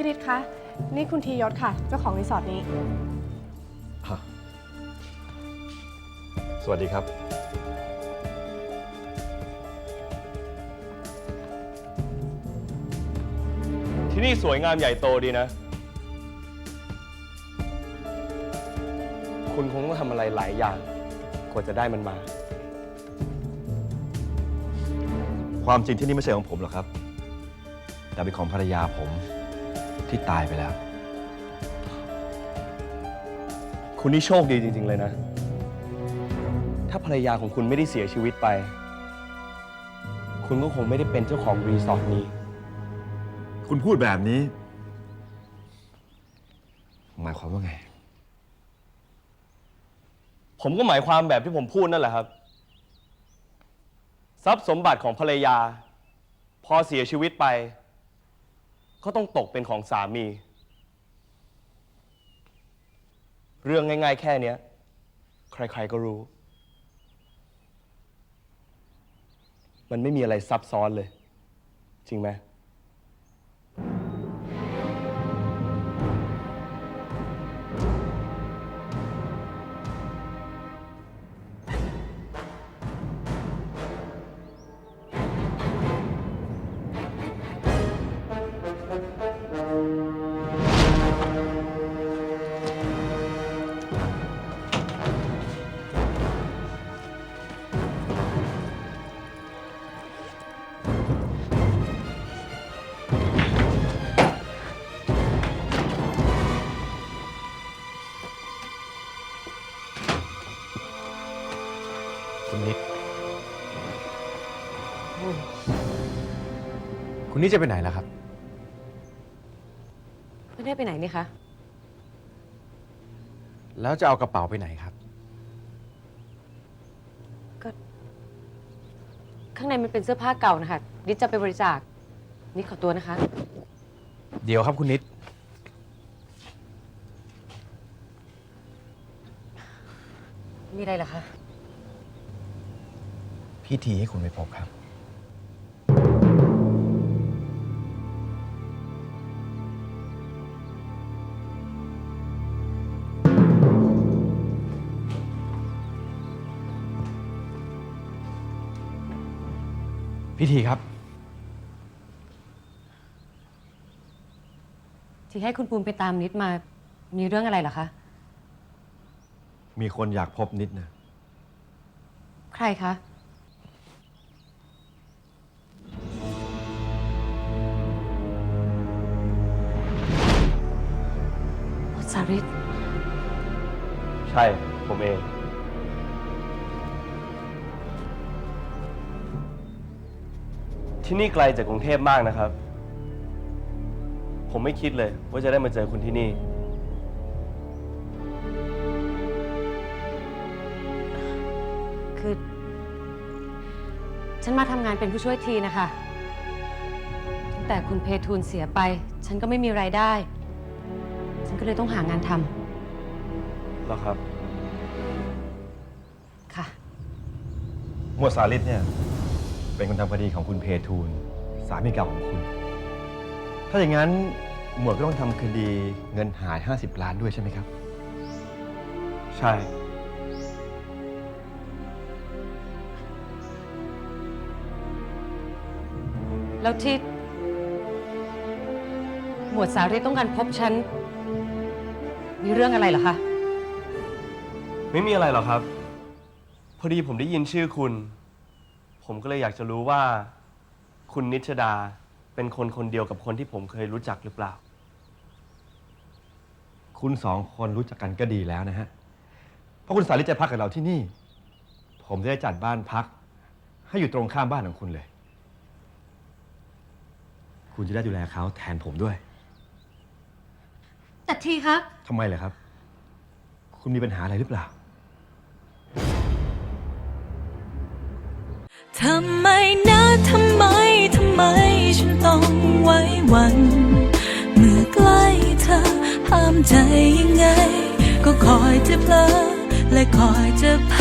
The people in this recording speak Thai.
พี่ฤทธิ์คะ นี่คุณทียศค่ะ เจ้าของรีสอร์ทนี้ ฮะสวัสดีครับ ที่นี่สวยงามใหญ่โตดีนะ คุณคงต้องทำอะไรหลายอย่าง กว่าจะได้มันมา ความจริงที่นี่ไม่ใช่ของผมหรอกครับ แต่เป็นของภรรยาผม ที่ตายไปแล้ว คุณนี่โชคดีจริง ๆ เลยนะ ถ้าภรรยาของคุณไม่ได้เสียชีวิตไป คุณก็คงไม่ได้เป็นเจ้าของรีสอร์ทนี้ คุณพูดแบบนี้ หมายความว่าไง ผมก็หมายความแบบที่ผมพูดนั่นแหละครับ ทรัพย์สมบัติของภรรยา พอเสียชีวิตไป ก็ต้องตกเป็นของสามี เรื่องง่าย ๆ แค่เนี้ย ใคร ๆ ก็รู้ มันไม่มีอะไรซับซ้อนเลย จริงไหม คุณนิด คุณนิดจะไปไหนล่ะครับ ไม่ได้ไปไหนนี่คะ แล้วจะเอากระเป๋าไปไหนครับ ข้างในมันเป็นเสื้อผ้าเก่านะคะนิดจะไปบริจาค นิดขอตัวนะคะ เดี๋ยวครับคุณนิด มีอะไรเหรอคะ พี่ทีให้คุณไปพบครับ พี่ทีครับ ที่ให้คุณปูนไปตามนิดมา มีเรื่องอะไรเหรอคะ มีคนอยากพบนิดนะ ใครคะาริตใช่ ผมเอง ที่นี่ไกลจากกรุงเทพมากนะครับ ผมไม่คิดเลยว่าจะได้มาเจอคุณที่นี่ คือ ฉันมาทำงานเป็นผู้ช่วยทีนะคะ ตั้งแต่คุณเพทูลเสียไป ฉันก็ไม่มีรายได้ฉัน ก็เลยต้องหางานทแล้วครับำค่ะ หมวดสาลิตเนี่ย เป็นคนทำคดีของคุณเพทูล สามีเก่าของคุณ ถ้าอย่างนั้นหมวดก็ต้องทำคดีเงินหาย 50 ล้านด้วยใช่ไหมครับ ใช่ แล้วที่ หมวดสารีต้องการพบฉัน มีเรื่องอะไรเหรอคะ ไม่มีอะไรหรอกครับ พอดีผมได้ยินชื่อคุณ ผมก็เลยอยากจะรู้ว่า คุณนิชดาเป็นคนคนเดียวกับคนที่ผมเคยรู้จักหรือเปล่า คุณสองคนรู้จักกันก็ดีแล้วนะฮะ เพราะคุณสาลิตจะพักกับเราที่นี่ ผมจะได้จัดบ้านพัก ให้อยู่ตรงข้ามบ้านของคุณเลย คุณจะได้ดูแลเขาแทนผมด้วย แต่ทีคะ ทำไมเหรอครับ คุณมีปัญหาอะไรหรือเปล่า ทำไมนะทำไม ทำไม ฉันต้องไว้วัน เมื่อใกล้เธอ ห้ามใจยังไง ก็คอยจะเพลอและคอยจะพ